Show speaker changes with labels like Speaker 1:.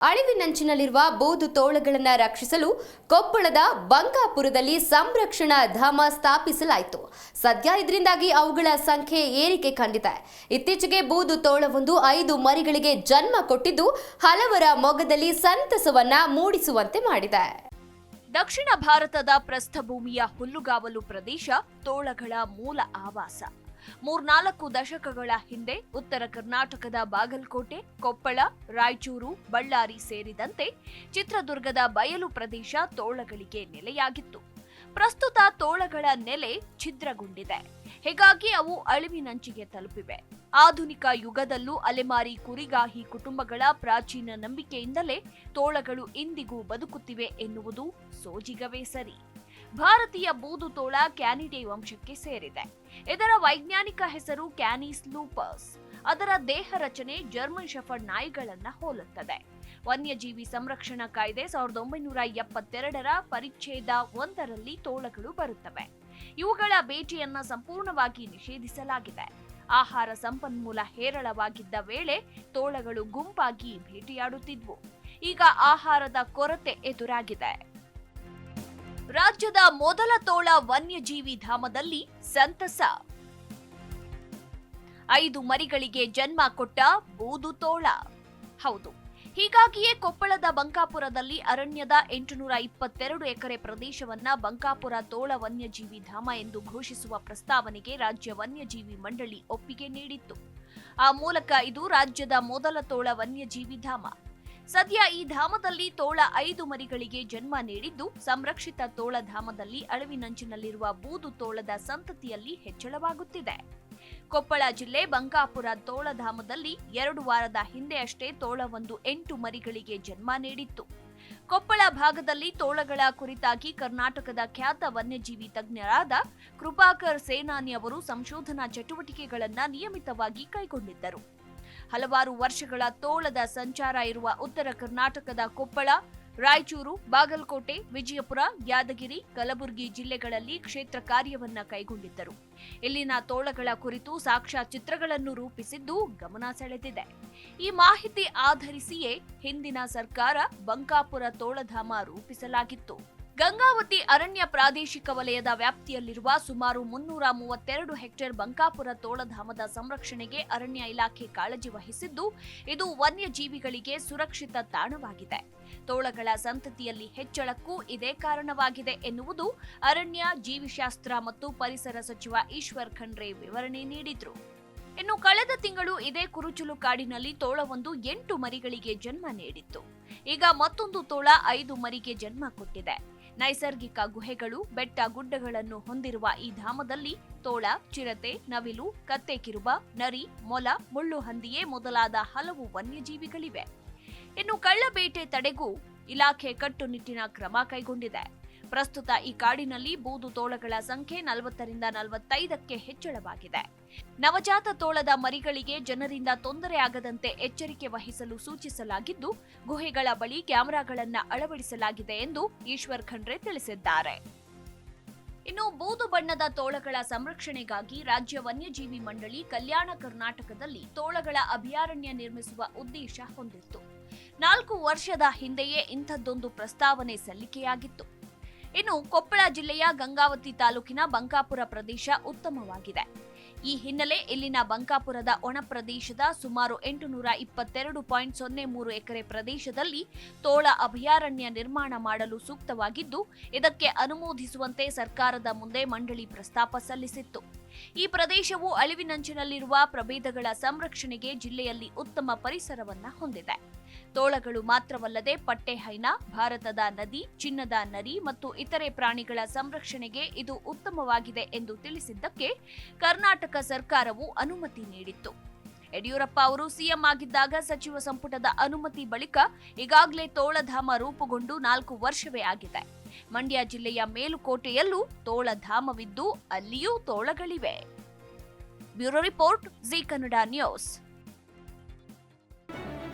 Speaker 1: ಅಳಿವಿನಂಚಿನಲ್ಲಿರುವ ಬೂದು ತೋಳಗಳನ್ನು ರಕ್ಷಿಸಲು ಕೊಪ್ಪಳದ ಬಂಕಾಪುರದಲ್ಲಿ ಸಂರಕ್ಷಣಾ ಧಾಮ ಸ್ಥಾಪಿಸಲಾಯಿತು. ಸದ್ಯ ಇದರಿಂದಾಗಿ ಅವುಗಳ ಸಂಖ್ಯೆ ಏರಿಕೆ ಕಂಡಿದೆ. ಇತ್ತೀಚೆಗೆ ಬೂದು ತೋಳವೊಂದು ಐದು ಮರಿಗಳಿಗೆ ಜನ್ಮ ಕೊಟ್ಟಿದ್ದು ಹಲವರ ಮೊಗದಲ್ಲಿ ಸಂತಸವನ್ನ ಮೂಡಿಸುವಂತೆ ಮಾಡಿದೆ.
Speaker 2: ದಕ್ಷಿಣ ಭಾರತದ ಪ್ರಸ್ಥಭೂಮಿಯ ಹುಲ್ಲುಗಾವಲು ಪ್ರದೇಶ ತೋಳಗಳ ಮೂಲ ಆವಾಸ. ಮೂರ್ನಾಲ್ಕು ದಶಕಗಳ ಹಿಂದೆ ಉತ್ತರ ಕರ್ನಾಟಕದ ಬಾಗಲಕೋಟೆ, ಕೊಪ್ಪಳ, ರಾಯಚೂರು, ಬಳ್ಳಾರಿ ಸೇರಿದಂತೆ ಚಿತ್ರದುರ್ಗದ ಬಯಲು ಪ್ರದೇಶ ತೋಳಗಳಿಗೆ ನೆಲೆಯಾಗಿತ್ತು. ಪ್ರಸ್ತುತ ತೋಳಗಳ ನೆಲೆ ಛಿದ್ರಗೊಂಡಿದೆ. ಹೀಗಾಗಿ ಅವು ಅಳಿವಿನಂಚಿಗೆ ತಲುಪಿವೆ. ಆಧುನಿಕ ಯುಗದಲ್ಲೂ ಅಲೆಮಾರಿ ಕುರಿಗಾಹಿ ಕುಟುಂಬಗಳ ಪ್ರಾಚೀನ ನಂಬಿಕೆಯಿಂದಲೇ ತೋಳಗಳು ಇಂದಿಗೂ ಬದುಕುತ್ತಿವೆ ಎನ್ನುವುದು ಸೋಜಿಗವೇ ಸರಿ. ಭಾರತೀಯ ಬೂದು ತೋಳ ಕ್ಯಾನಿಡಿ ವಂಶಕ್ಕೆ ಸೇರಿದೆ. ಇದರ ವೈಜ್ಞಾನಿಕ ಹೆಸರು ಕ್ಯಾನಿಸ್ ಲೂಪಸ್. ಅದರ ದೇಹ ರಚನೆ ಜರ್ಮನ್ ಶೆಫರ್ಡ್ ನಾಯಿಗಳನ್ನ ಹೋಲುತ್ತದೆ. ವನ್ಯಜೀವಿ ಸಂರಕ್ಷಣಾ ಕಾಯ್ದೆ ಸಾವಿರದ ಒಂಬೈನೂರ ಎಪ್ಪತ್ತೆರಡರ ಪರಿಚ್ಛೇದ ಒಂದರಲ್ಲಿ ತೋಳಗಳು ಬರುತ್ತವೆ. ಇವುಗಳ ಬೇಟೆಯನ್ನ ಸಂಪೂರ್ಣವಾಗಿ ನಿಷೇಧಿಸಲಾಗಿದೆ. ಆಹಾರ ಸಂಪನ್ಮೂಲ ಹೇರಳವಾಗಿದ್ದ ವೇಳೆ ತೋಳಗಳು ಗುಂಪಾಗಿ ಭೇಟಿಯಾಡುತ್ತಿದ್ವು. ಈಗ ಆಹಾರದ ಕೊರತೆ ಎದುರಾಗಿದೆ. ರಾಜ್ಯದ ಮೊದಲ ತೋಳ ವನ್ಯಜೀವಿ ಧಾಮದಲ್ಲಿ ಸಂತಸ. ಐದು ಮರಿಗಳಿಗೆ ಜನ್ಮ ಕೊಟ್ಟ ಬೂದು ತೋಳ. ಹೌದು, ಹೀಗಾಗಿಯೇ ಕೊಪ್ಪಳದ ಬಂಕಾಪುರದಲ್ಲಿ ಅರಣ್ಯದ ಎಂಟುನೂರ ಇಪ್ಪತ್ತೆರಡು ಎಕರೆ ಪ್ರದೇಶವನ್ನ ಬಂಕಾಪುರ ತೋಳ ವನ್ಯಜೀವಿ ಧಾಮ ಎಂದು ಘೋಷಿಸುವ ಪ್ರಸ್ತಾವನೆಗೆ ರಾಜ್ಯ ವನ್ಯಜೀವಿ ಮಂಡಳಿ ಒಪ್ಪಿಗೆ ನೀಡಿತ್ತು. ಆ ಮೂಲಕ ಇದು ರಾಜ್ಯದ ಮೊದಲ ತೋಳ ವನ್ಯಜೀವಿ ಧಾಮ. ಸದ್ಯ ಈ ಧಾಮದಲ್ಲಿ ತೋಳ ಐದು ಮರಿಗಳಿಗೆ ಜನ್ಮ ನೀಡಿದ್ದು, ಸಂರಕ್ಷಿತ ತೋಳ ಧಾಮದಲ್ಲಿ ಅಳಿವಿನಂಚಿನಲ್ಲಿರುವ ಬೂದು ತೋಳದ ಸಂತತಿಯಲ್ಲಿ ಹೆಚ್ಚಳವಾಗುತ್ತಿದೆ. ಕೊಪ್ಪಳ ಜಿಲ್ಲೆ ಬಂಕಾಪುರ ತೋಳಧಾಮದಲ್ಲಿ ಎರಡು ವಾರದ ಹಿಂದೆ ಅಷ್ಟೇ ತೋಳವೊಂದು ಎಂಟು ಮರಿಗಳಿಗೆ ಜನ್ಮ ನೀಡಿತ್ತು. ಕೊಪ್ಪಳ ಭಾಗದಲ್ಲಿ ತೋಳಗಳ ಕುರಿತಾಗಿ ಕರ್ನಾಟಕದ ಖ್ಯಾತ ವನ್ಯಜೀವಿ ತಜ್ಞರಾದ ಕೃಪಾಕರ್ ಸೇನಾನಿ ಅವರು ಸಂಶೋಧನಾ ಚಟುವಟಿಕೆಗಳನ್ನು ನಿಯಮಿತವಾಗಿ ಕೈಗೊಂಡಿದ್ದರು. ಹಲವಾರು ವರ್ಷಗಳ ತೋಳದ ಸಂಚಾರ ಇರುವ ಉತ್ತರ ಕರ್ನಾಟಕದ ಕೊಪ್ಪಳ, ರಾಯಚೂರು, ಬಾಗಲಕೋಟೆ, ವಿಜಯಪುರ, ಯಾದಗಿರಿ, ಕಲಬುರಗಿ ಜಿಲ್ಲೆಗಳಲ್ಲಿ ಕ್ಷೇತ್ರ ಕಾರ್ಯವನ್ನ ಕೈಗೊಂಡಿದ್ದರು. ಇಲ್ಲಿನ ತೋಳಗಳ ಕುರಿತು ಸಾಕ್ಷ್ಯ ಚಿತ್ರಗಳನ್ನು ರೂಪಿಸಿದ್ದು ಗಮನ ಸೆಳೆದಿದೆ. ಈ ಮಾಹಿತಿ ಆಧರಿಸಿಯೇ ಹಿಂದಿನ ಸರ್ಕಾರ ಬಂಕಾಪುರ ತೋಳಧಾಮ ರೂಪಿಸಲಾಗಿತ್ತು. ಗಂಗಾವತಿ ಅರಣ್ಯ ಪ್ರಾದೇಶಿಕ ವಲಯದ ವ್ಯಾಪ್ತಿಯಲ್ಲಿರುವ ಸುಮಾರು ಮುನ್ನೂರ ಮೂವತ್ತೆರಡು ಹೆಕ್ಟೇರ್ ಬಂಕಾಪುರ ತೋಳಧಾಮದ ಸಂರಕ್ಷಣೆಗೆ ಅರಣ್ಯ ಇಲಾಖೆ ಕಾಳಜಿ ವಹಿಸಿದ್ದು, ಇದು ವನ್ಯಜೀವಿಗಳಿಗೆ ಸುರಕ್ಷಿತ ತಾಣವಾಗಿದೆ. ತೋಳಗಳ ಸಂತತಿಯಲ್ಲಿ ಹೆಚ್ಚಳಕ್ಕೂ ಇದೇ ಕಾರಣವಾಗಿದೆ ಎನ್ನುವುದು ಅರಣ್ಯ, ಜೀವಿಶಾಸ್ತ್ರ ಮತ್ತು ಪರಿಸರ ಸಚಿವ ಈಶ್ವರ್ ಖಂಡ್ರೆ ವಿವರಣೆ ನೀಡಿದ್ರು. ಇನ್ನು ಕಳೆದ ತಿಂಗಳು ಇದೇ ಕುರುಚುಲು ಕಾಡಿನಲ್ಲಿ ತೋಳವೊಂದು ಎಂಟು ಮರಿಗಳಿಗೆ ಜನ್ಮ ನೀಡಿತ್ತು. ಈಗ ಮತ್ತೊಂದು ತೋಳ ಐದು ಮರಿಗೆ ಜನ್ಮ ಕೊಟ್ಟಿದೆ. ನೈಸರ್ಗಿಕ ಗುಹೆಗಳು, ಬೆಟ್ಟ ಗುಡ್ಡಗಳನ್ನು ಹೊಂದಿರುವ ಈ ಧಾಮದಲ್ಲಿ ತೋಳ, ಚಿರತೆ, ನವಿಲು, ಕತ್ತೆ ಕಿರುಬ, ನರಿ, ಮೊಲ, ಮುಳ್ಳು ಹಂದಿಯೇ ಮೊದಲಾದ ಹಲವು ವನ್ಯಜೀವಿಗಳಿವೆ. ಇನ್ನು ಕಳ್ಳಬೇಟೆ ತಡೆಗೂ ಇಲಾಖೆ ಕಟ್ಟುನಿಟ್ಟಿನ ಕ್ರಮ ಕೈಗೊಂಡಿದೆ. ಪ್ರಸ್ತುತ ಈ ಕಾಡಿನಲ್ಲಿ ಬೂದು ತೋಳಗಳ ಸಂಖ್ಯೆ ನಲವತ್ತರಿಂದ ನಲವತ್ತೈದಕ್ಕೆ ಹೆಚ್ಚಳವಾಗಿದೆ. ನವಜಾತ ತೋಳದ ಮರಿಗಳಿಗೆ ಜನರಿಂದ ತೊಂದರೆ ಆಗದಂತೆ ಎಚ್ಚರಿಕೆ ವಹಿಸಲು ಸೂಚಿಸಲಾಗಿದ್ದು, ಗುಹೆಗಳ ಬಳಿ ಕ್ಯಾಮೆರಾಗಳನ್ನು ಅಳವಡಿಸಲಾಗಿದೆ ಎಂದು ಈಶ್ವರ್ ಖಂಡ್ರೆ ತಿಳಿಸಿದ್ದಾರೆ. ಇನ್ನು ಬೂದು ಬಣ್ಣದ ತೋಳಗಳ ಸಂರಕ್ಷಣೆಗಾಗಿ ರಾಜ್ಯ ವನ್ಯಜೀವಿ ಮಂಡಳಿ ಕಲ್ಯಾಣ ಕರ್ನಾಟಕದಲ್ಲಿ ತೋಳಗಳ ಅಭಯಾರಣ್ಯ ನಿರ್ಮಿಸುವ ಉದ್ದೇಶ ಹೊಂದಿತ್ತು. ನಾಲ್ಕು ವರ್ಷದ ಹಿಂದೆಯೇ ಇಂಥದ್ದೊಂದು ಪ್ರಸ್ತಾವನೆ ಸಲ್ಲಿಕೆಯಾಗಿತ್ತು. ಇನ್ನು ಕೊಪ್ಪಳ ಜಿಲ್ಲೆಯ ಗಂಗಾವತಿ ತಾಲೂಕಿನ ಬಂಕಾಪುರ ಪ್ರದೇಶ ಉತ್ತಮವಾಗಿದೆ. ಈ ಹಿನ್ನೆಲೆ ಇಲ್ಲಿನ ಬಂಕಾಪುರದ ಒಣ ಪ್ರದೇಶದ ಸುಮಾರು ಎಂಟುನೂರ ಇಪ್ಪತ್ತೆರಡು ಪಾಯಿಂಟ್ ಸೊನ್ನೆ ಮೂರು ಎಕರೆ ಪ್ರದೇಶದಲ್ಲಿ ತೋಳ ಅಭಯಾರಣ್ಯ ನಿರ್ಮಾಣ ಮಾಡಲು ಸೂಕ್ತವಾಗಿದ್ದು, ಇದಕ್ಕೆ ಅನುಮೋದಿಸುವಂತೆ ಸರ್ಕಾರದ ಮುಂದೆ ಮಂಡಳಿ ಪ್ರಸ್ತಾಪ ಸಲ್ಲಿಸಿತ್ತು. ಈ ಪ್ರದೇಶವು ಅಳಿವಿನಂಚಿನಲ್ಲಿರುವ ಪ್ರಭೇದಗಳ ಸಂರಕ್ಷಣೆಗೆ ಜಿಲ್ಲೆಯಲ್ಲಿ ಉತ್ತಮ ಪರಿಸರವನ್ನ ಹೊಂದಿದೆ. ತೋಳಗಳು ಮಾತ್ರವಲ್ಲದೆ ಪಟ್ಟೆಹೈನ ಭಾರತದ ನದಿ, ಚಿನ್ನದ ನರಿ ಮತ್ತು ಇತರೆ ಪ್ರಾಣಿಗಳ ಸಂರಕ್ಷಣೆಗೆ ಇದು ಉತ್ತಮವಾಗಿದೆ ಎಂದು ತಿಳಿಸಿದ್ದಕ್ಕೆ ಕರ್ನಾಟಕ ಸರ್ಕಾರವು ಅನುಮತಿ ನೀಡಿತ್ತು. ಯಡಿಯೂರಪ್ಪ ಅವರು ಸಿಎಂ ಆಗಿದ್ದಾಗ ಸಚಿವ ಸಂಪುಟದ ಅನುಮತಿ ಬಳಿಕ ಈಗಾಗಲೇ ತೋಳಧಾಮ ರೂಪುಗೊಂಡು ನಾಲ್ಕು ವರ್ಷವೇ ಆಗಿದೆ. ಮಂಡ್ಯ ಜಿಲ್ಲೆಯ ಮೇಲುಕೋಟೆಯಲ್ಲೂ ತೋಳಧಾಮವಿದ್ದು ಅಲ್ಲಿಯೂ ತೋಳಗಳಿವೆ. Bureau report Zee Kannada news.